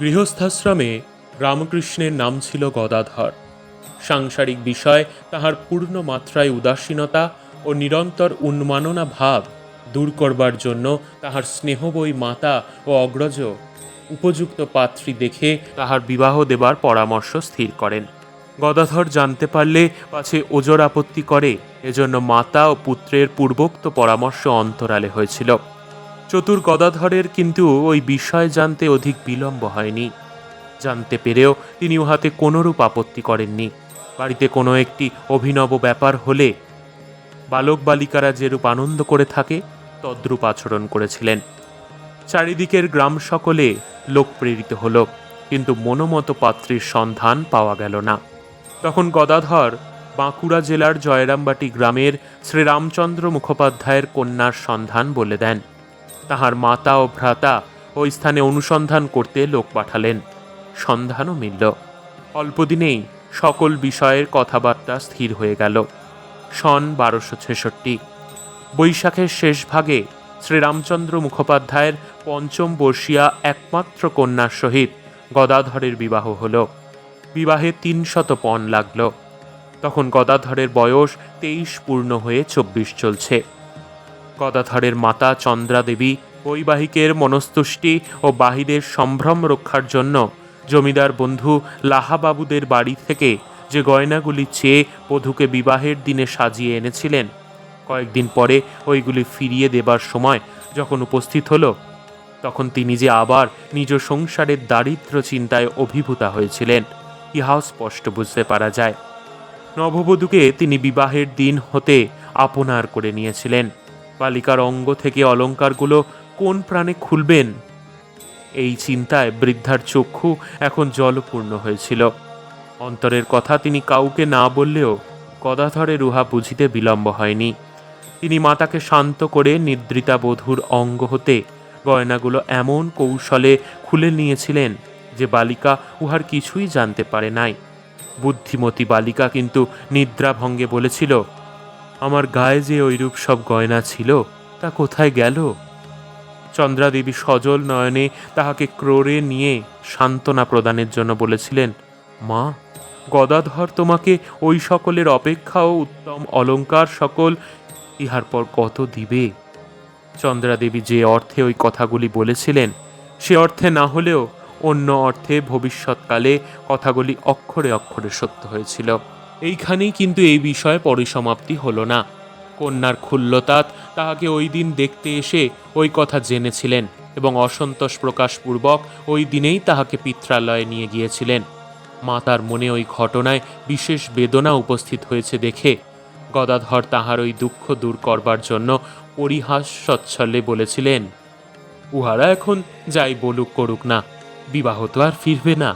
গৃহস্থাশ্রমে রামকৃষ্ণের নাম ছিল গদাধর। সাংসারিক বিষয়, তাহার পূর্ণ মাত্রায় উদাসীনতা ও নিরন্তর উন্মাননা ভাব দূর করবার জন্য তাহার স্নেহবই মাতা ও অগ্রজ উপযুক্ত পাত্রী দেখে তাহার বিবাহ দেবার পরামর্শ স্থির করেন। গদাধর জানতে পারলে পাছে ওজর আপত্তি করে, এজন্য মাতা ও পুত্রের পূর্বোক্ত পরামর্শ অন্তরালে হয়েছিল। চতুর গদাধরের কিন্তু ওই বিষয় জানতে অধিক বিলম্ব হয়নি। জানতে পেরেও তিনি উহাতে কোনোরূপ আপত্তি করেননি। বাড়িতে কোনো একটি অভিনব ব্যাপার হলে বালক বালিকারা যেরূপ আনন্দ করে থাকে, তদ্রূপ আচরণ করেছিলেন। চারিদিকের গ্রাম সকলে লোক প্রেরিত হল, কিন্তু মনোমত পাত্রীর সন্ধান পাওয়া গেল না। তখন গদাধর বাঁকুড়া জেলার জয়রামবাটি গ্রামের শ্রীরামচন্দ্র মুখোপাধ্যায়ের কন্যার সন্ধান বলে দেন। তাহার মাতা ও ভ্রাতা ওই স্থানে অনুসন্ধান করতে লোক পাঠালেন। সন্ধানও মিলল। অল্পদিনেই সকল বিষয়ের কথাবার্তা স্থির হয়ে গেল। সন বারোশো ছেষট্টি। বৈশাখের শেষ ভাগে শ্রীরামচন্দ্র মুখোপাধ্যায়ের পঞ্চম বর্ষিয়া একমাত্র কন্যার সহিত গদাধরের বিবাহ হল। বিবাহে তিন শত পণ লাগল। তখন গদাধরের বয়স তেইশ পূর্ণ হয়ে চব্বিশ চলছে। গদাধরের মাতা চন্দ্রা দেবী বৈবাহিকের মনস্তুষ্টি ও বাহিরের সম্ভ্রম রক্ষার জন্য জমিদার বন্ধু লাহাবাবুদের বাড়ি থেকে যে গয়নাগুলি চেয়ে বধূকে বিবাহের দিনে সাজিয়ে এনেছিলেন, কয়েকদিন পরে ওইগুলি ফিরিয়ে দেবার সময় যখন উপস্থিত হলো, তখন তিনি যে আবার নিজ সংসারের দারিদ্র চিন্তায় অভিভূতা হয়েছিলেন, ইহাও স্পষ্ট বুঝতে পারা যায়। নববধূকে তিনি বিবাহের দিন হতে আপনার করে নিয়েছিলেন। বালিকার অঙ্গ থেকে অলঙ্কারগুলো কোন প্রাণে খুলবেন? এই চিন্তায় বৃদ্ধার চক্ষু এখন জলপূর্ণ হয়েছিল। অন্তরের কথা তিনি কাউকে না বললেও গদাধরের উহা বুঝিতে বিলম্ব হয়নি। তিনি মাতাকে শান্ত করে নিদ্রিতা বধূর অঙ্গ হতে গয়নাগুলো এমন কৌশলে খুলে নিয়েছিলেন যে বালিকা উহার কিছুই জানতে পারে নাই। বুদ্ধিমতী বালিকা কিন্তু নিদ্রাভঙ্গে বলেছিল আমার গায়ে যে ওইরূপ সব গয়না ছিল, তা কোথায় গেল? চন্দ্রাদেবী সজল নয়নে তাহাকে ক্রোড়ে নিয়ে সান্ত্বনা প্রদানের জন্য বলেছিলেন, মা, গদাধর তোমাকে ওই সকলের অপেক্ষাও উত্তম অলংকার সকল ইহার পর কত দিবে? চন্দ্রাদেবী যে অর্থে ওই কথাগুলি বলেছিলেন, সে অর্থে না হলেও অন্য অর্থে ভবিষ্যৎকালে কথাগুলি অক্ষরে অক্ষরে সত্য হয়েছিল। এইখানেই কিন্তু এই বিষয়ে পরিসমাপ্তি হলো না। কন্যার ক্ষুল্লতাৎ তাহাকে ওই দিন দেখতে এসে ওই কথা জেনেছিলেন এবং অসন্তোষ প্রকাশপূর্বক ওই দিনেই তাহাকে পিত্রালয়ে নিয়ে গিয়েছিলেন। মাতার মনে ওই ঘটনায় বিশেষ বেদনা উপস্থিত হয়েছে দেখে গদাধর তাহার ওই দুঃখ দূর করবার জন্য পরিহাস সচ্ছলে বলেছিলেন, উহারা এখন যাই বলুক করুক না, বিবাহ তো আর ফিরবে না।